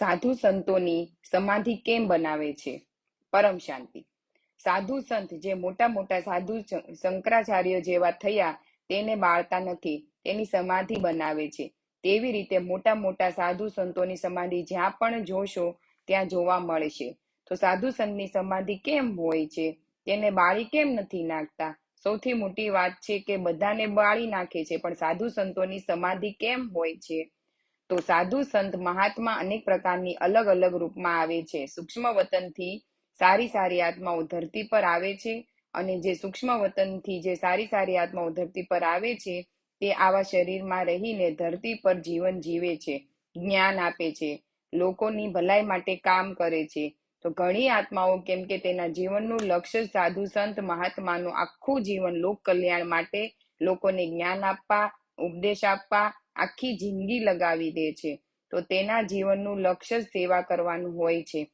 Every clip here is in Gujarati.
સાધુ સંતોની સમાધિ કેમ બનાવે છે? પરમ શાંતિ. સાધુ સંત જે મોટા મોટા સાધુ શંકરાચાર્ય જેવા થયા, તેને બાળતા નથી. તેની સમાધિ બનાવે છે. તેવી રીતે મોટા મોટા સાધુ સંતોની સમાધિ જ્યાં પણ જોશો, ત્યાં જોવા મળશે તો સાધુ સંતની સમાધિ કેમ હોય છે? તેને બાળી કેમ નથી નાખતા? સૌથી મોટી વાત છે કે બધાને બાળી નાખે છે, પણ સાધુ સંતોની સમાધિ કેમ હોય છે? તો સાધુ સંત મહાત્મા અનેક પ્રકારની અલગ અલગ રૂપમાં આવે છે. સૂક્ષ્મ વતનથી સારી સારી આત્માઓ ધરતી પર આવે છે અને જે સૂક્ષ્મ વતનથી જે સારી સારી આત્માઓ ધરતી પર આવે છે તે આવા શરીરમાં રહીને ધરતી પર જીવન જીવે છે, જ્ઞાન આપે છે, લોકોની ભલાઈ માટે કામ કરે છે. તો ઘણી આત્માઓ કેમ કે તેના જીવનનું લક્ષ્ય સાધુ સંત મહાત્માનું આખું જીવન લોક કલ્યાણ માટે લોકોને જ્ઞાન આપવા, ઉપદેશ આપવા આખી જિંદગી લગાવી દે છે. તો તેના જીવનનું લક્ષ્ય જ સેવા કરવાનું હોય છે.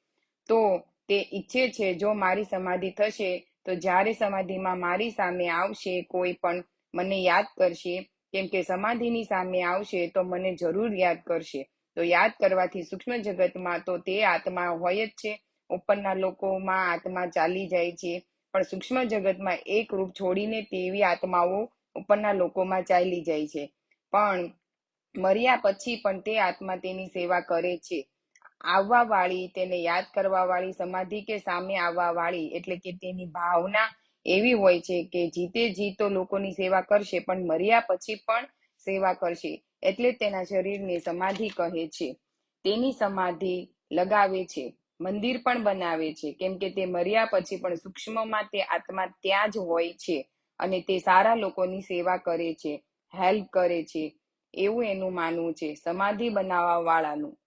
તો તે ઈચ્છે છે, જો મારી સમાધિ થશે, તો જ્યારે સમાધિમાં મારી સામે આવશે, કોઈ પણ મને યાદ કરશે, કેમ કે સમાધિની સામે આવશે, તો મને જરૂર યાદ કરશે. તો યાદ કરવાથી સૂક્ષ્મ જગતમાં તો તે આત્મા હોય જ છે. ઉપરના લોકોમાં આત્મા ચાલી જાય છે. પણ સૂક્ષ્મ જગતમાં એક રૂપ છોડીને તેવી આત્માઓ ઉપરના લોકોમાં ચાલી જાય છે. પણ મર્યા પછી પણ તે આત્મા તેની સેવા કરે છે. આવવા વાળી તેને યાદ કરવા વાળી સમાધિ કે સામે આવવા વાળી એટલે કે તેની ભાવના એવી હોય છે કે જીતે જીતો લોકોની સેવા કરશે, પણ મર્યા પછી પણ સેવા કરશે એટલે તેના શરીરને સમાધિ કહે છે. તેની સમાધિ લગાવે છે, મંદિર પણ બનાવે છે, કેમ કે તે મર્યા પછી પણ સૂક્ષ્મમાં તે આત્મા ત્યાં જ હોય છે અને તે સારા લોકોની સેવા કરે છે, હેલ્પ કરે છે. એવું એનું માનવું છે સમાધિ બનાવવા વાળાનું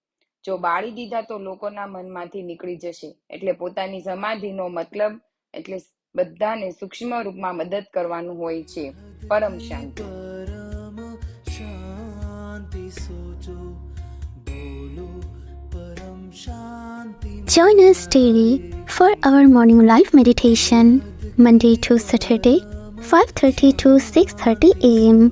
જો બાળી દીધા તો લોકોના મનમાંથી નીકળી જશે. એટલે પોતાની સમાધિનો મતલબ એટલે બધાને સૂક્ષ્મ રૂપમાં મદદ કરવાનું હોય છે. પરમ શાંતિ. Join us daily for our morning live meditation, Monday to Saturday, 5:30 to 6:30 a.m.